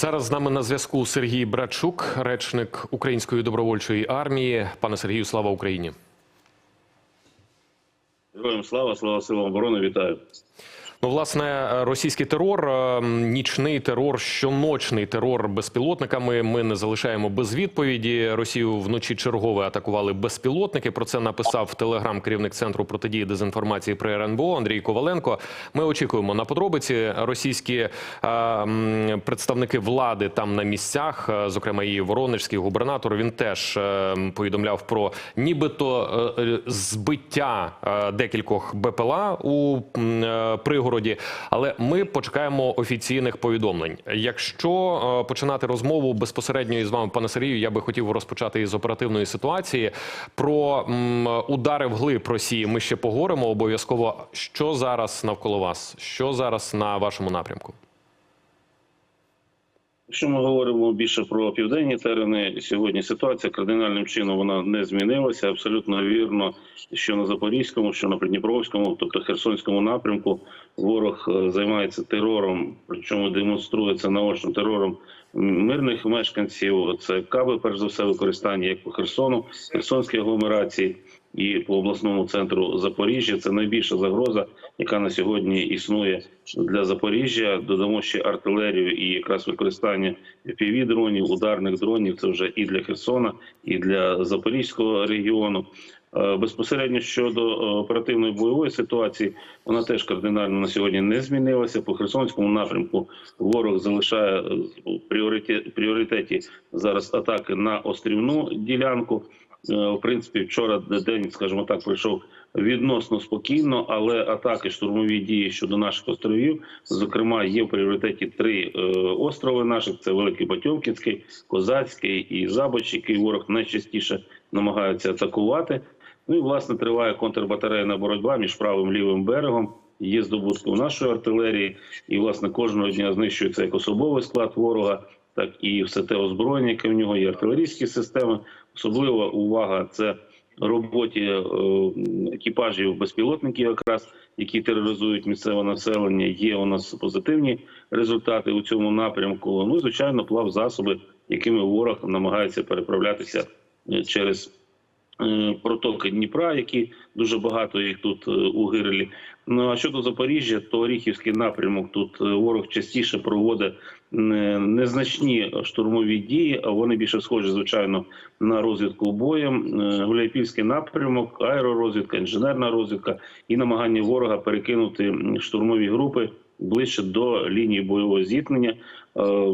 Зараз з нами на зв'язку Сергій Братчук, речник Української добровольчої армії. Пане Сергію, слава Україні. Героям слава, слава силам оборони, вітаю. Ну, власне, російський терор, е, нічний терор, щоночний терор безпілотниками. Ми не залишаємо без відповіді. Росію вночі чергове атакували безпілотники. Про це написав в телеграм керівник центру протидії дезінформації при РНБО Андрій Коваленко. Ми очікуємо на подробиці. Російські е, представники влади там на місцях, е, зокрема і Воронежський губернатор. Він теж е, повідомляв про нібито е, е, збиття е, декількох БПЛА у е, пригороді. Але ми почекаємо офіційних повідомлень. Якщо е, починати розмову безпосередньо із вами, пане Сергію, я би хотів розпочати із оперативної ситуації. Про м, удари вглиб Росії ми ще поговоримо обов'язково. Що зараз навколо вас? Що зараз на вашому напрямку? Якщо ми говоримо більше про південні терени, сьогодні ситуація кардинальним чином вона не змінилася. Абсолютно вірно, що на Запорізькому, що на Придніпровському, тобто Херсонському напрямку, ворог е, займається терором, причому демонструє це наочним терором мирних мешканців. Це каби, перш за все, використання як по Херсону, Херсонській агломерації. І по обласному центру Запоріжжя це найбільша загроза, яка на сьогодні існує для Запоріжжя. Додамо ще артилерію і якраз використання pv дронів, ударних дронів. Це вже і для Херсона, і для Запорізького регіону. Е, Безпосередньо щодо е, оперативної бойової ситуації, вона теж кардинально на сьогодні не змінилася. По Херсонському напрямку ворог залишає е, в пріоритеті, пріоритеті зараз атаки на острівну ділянку. Е, В принципі, вчора день, скажімо так, пройшов відносно спокійно, але атаки, штурмові дії щодо наших островів, зокрема, є в пріоритеті три е, острови наших: це Великий Батьовкінський, Козацький і Забоч, який ворог найчастіше намагається атакувати. Ну і власне триває контрбатарейна боротьба між правим і лівим берегом. Є здобутки у нашої артилерії, і власне кожного дня знищується як особовий склад ворога, так і все те озброєння, яке в нього є артилерійські системи. Особлива увага це роботі е, екіпажів безпілотників, якраз які тероризують місцеве населення. Є у нас позитивні результати у цьому напрямку. Ну і звичайно, плав засоби, якими ворог намагається переправлятися е, через. Е, Протоки Дніпра, які дуже багато їх тут е, у Гирлі. Ну а щодо Запоріжжя, то Оріхівський напрямок тут е, ворог частіше проводить незначні штурмові дії, а вони більше схожі, звичайно, на розвідку боєм. Гуляйпільський напрямок, аеророзвідка, інженерна розвідка і намагання ворога перекинути штурмові групи ближче до лінії бойового зіткнення.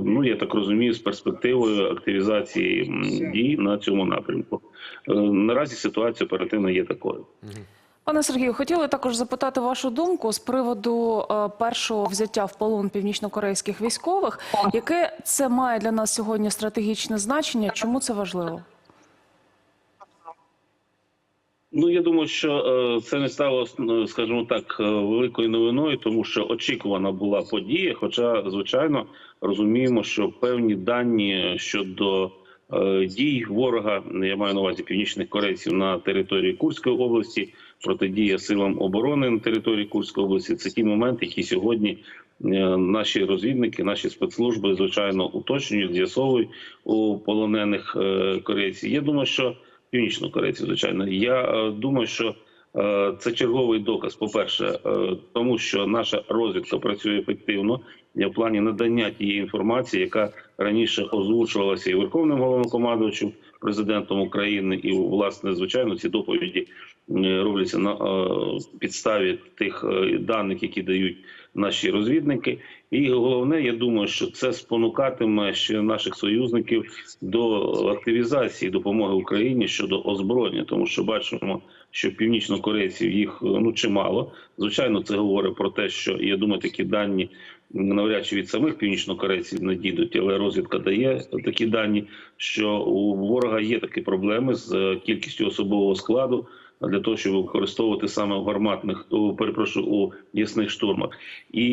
Ну я так розумію, з перспективою активізації дій на цьому напрямку. Е, Наразі ситуація оперативно є такою. Пане Сергію, хотіли також запитати вашу думку з приводу е, першого взяття в полон північнокорейських військових. Яке це має для нас сьогодні стратегічне значення? Чому це важливо? Ну я думаю, що е, це не стало е, скажімо так великою новиною, тому що очікувана була подія. Хоча, звичайно, розуміємо, що певні дані щодо дій ворога, я маю на увазі північних корейців на території Курської області, протидія силам оборони на території Курської області. Це ті моменти, які сьогодні е, наші розвідники, наші спецслужби, звичайно, уточнюють, з'ясовують у полонених е, корейців. Я думаю, що північно корейців, звичайно. Я е, думаю, що е, це черговий доказ. По перше, тому що наша розвідка працює ефективно в плані надання тієї інформації, яка раніше озвучувалася і верховним головнокомандувачем, президентом України, і власне, звичайно, ці доповіді е, робляться на е, підставі тих е, даних, які дають наші розвідники. І головне, я думаю, що це спонукатиме ще наших союзників до активізації допомоги Україні щодо озброєння, тому що бачимо, що північнокорейців їх ну чимало. Звичайно, це говорить про те, що я думаю, такі дані навряд чи від самих північнокорейців надійдуть, але розвідка дає такі дані, що у ворога є такі проблеми з е, кількістю особового складу для того, щоб використовувати саме в гарматних, перепрошую, у ясних штурмах. І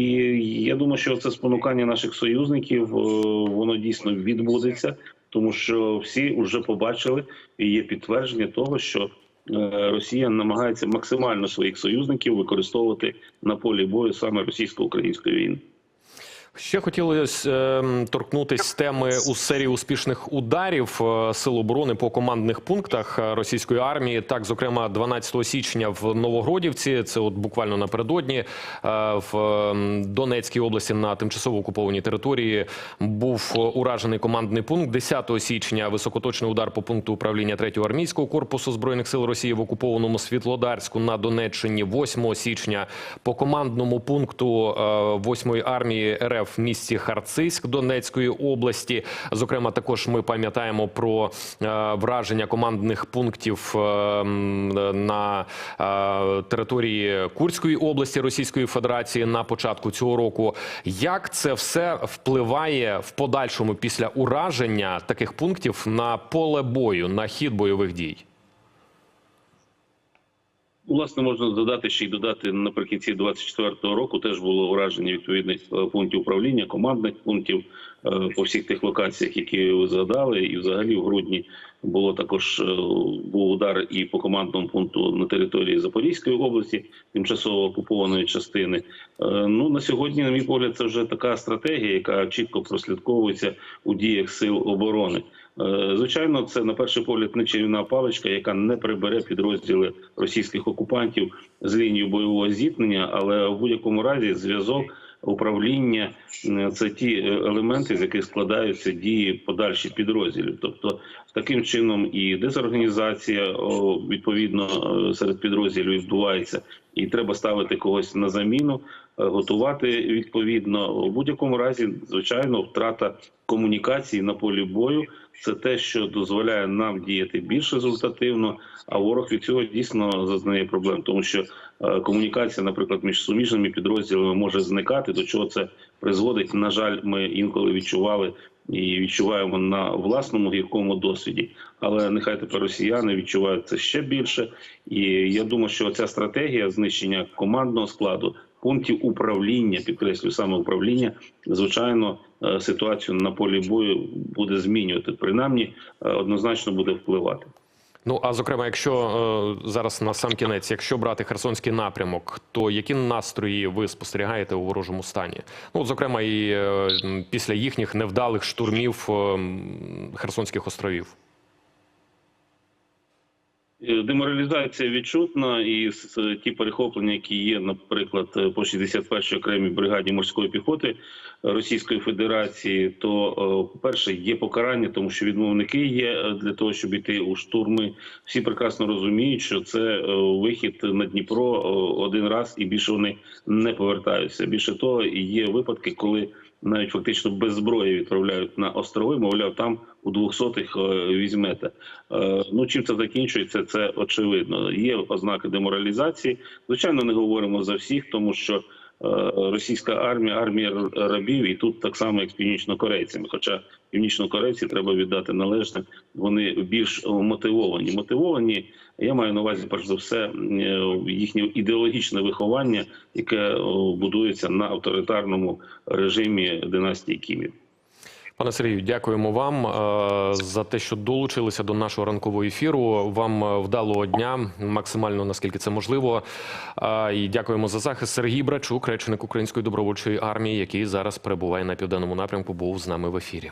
я думаю, що це спонукання наших союзників е, воно дійсно відбудеться, тому що всі вже побачили і є підтвердження того, що. Е, Росія намагається максимально своїх союзників використовувати на полі бою саме російсько-української війни. Ще хотілося е, торкнутися теми у серії успішних ударів е, сил оборони по командних пунктах е, російської армії. Так, зокрема, 12 січня в Новогродівці, це от буквально напередодні, е, в е, Донецькій області на тимчасово окупованій території був е, уражений командний пункт. 10 січня високоточний удар по пункту управління 3-го армійського корпусу збройних сил Росії в окупованому Світлодарську на Донеччині. 8 січня по командному пункту 8-ї армії РФ в місті Харциськ Донецької області. Зокрема, також ми пам'ятаємо про е, враження командних пунктів е, на е, території Курської області Російської Федерації на початку цього року. Як це все впливає в подальшому після ураження таких пунктів на поле бою, на хід бойових дій? Власне, можна додати ще й додати наприкінці 24-го року. Теж було ураження відповідних е, пунктів управління, командних пунктів е, по всіх тих локаціях, які ви згадали, і взагалі в грудні було також е, був удар і по командному пункту на території Запорізької області, тимчасово окупованої частини. Ну на сьогодні, на мій погляд, це вже така стратегія, яка чітко прослідковується у діях сил оборони. Е, Звичайно, це на перший погляд не чарівна паличка, яка не прибере підрозділи російських окупантів з лінії бойового зіткнення, але в будь-якому разі зв'язок. Управління е, це ті е, елементи, з яких складаються дії подальші підрозділів. Тобто таким чином і дезорганізація відповідно серед підрозділів відбувається, і треба ставити когось на заміну, готувати відповідно. У будь-якому разі, звичайно, втрата комунікації на полі бою це те, що дозволяє нам діяти більш результативно. А ворог від цього дійсно зазнає проблем, тому що е, комунікація, наприклад, між суміжними підрозділами може зникати. До чого це призводить? На жаль, ми інколи відчували і відчуваємо на власному гіркому досвіді. Але нехай тепер росіяни відчувають це ще більше. І я думаю, що ця стратегія знищення командного складу. Пунктів управління, підкреслюю саме управління, звичайно, е, ситуацію на полі бою буде змінювати. Принаймні, е, однозначно буде впливати. Ну а зокрема, якщо е, зараз на сам кінець, якщо брати херсонський напрямок, то які настрої ви спостерігаєте у ворожому стані? Ну, зокрема, і після їхніх невдалих штурмів е, Херсонських островів. Е, Деморалізація відчутна, і ті перехоплення, які є, наприклад, е, по 61-й окремій бригаді морської піхоти Російської Федерації, то е, по-перше, є покарання, тому що відмовники є для того, щоб йти у штурми. Всі прекрасно розуміють, що це вихід на Дніпро один раз, і більше вони не повертаються. Більше того, є випадки, коли навіть фактично без зброї відправляють на острови, мовляв, там у двохсотих е, візьмете. Е, Ну чим це закінчується? Це очевидно. Є ознаки деморалізації. Звичайно, не говоримо за всіх, тому що російська армія армія рабів, і тут так само, як з північнокорейцями. Хоча північнокорейці треба віддати належне, вони більш е, мотивовані. Мотивовані, я маю на увазі перш за все е, їхнє ідеологічне виховання, яке е, будується на авторитарному режимі династії Кімів. Пане Сергію, дякуємо вам е, за те, що долучилися до нашого ранкового ефіру. Вам е, вдалого дня, максимально наскільки це можливо. Е, І дякуємо за захист. Сергій Брачук, речник Української добровольчої армії, який зараз перебуває на південному напрямку, був з нами в ефірі.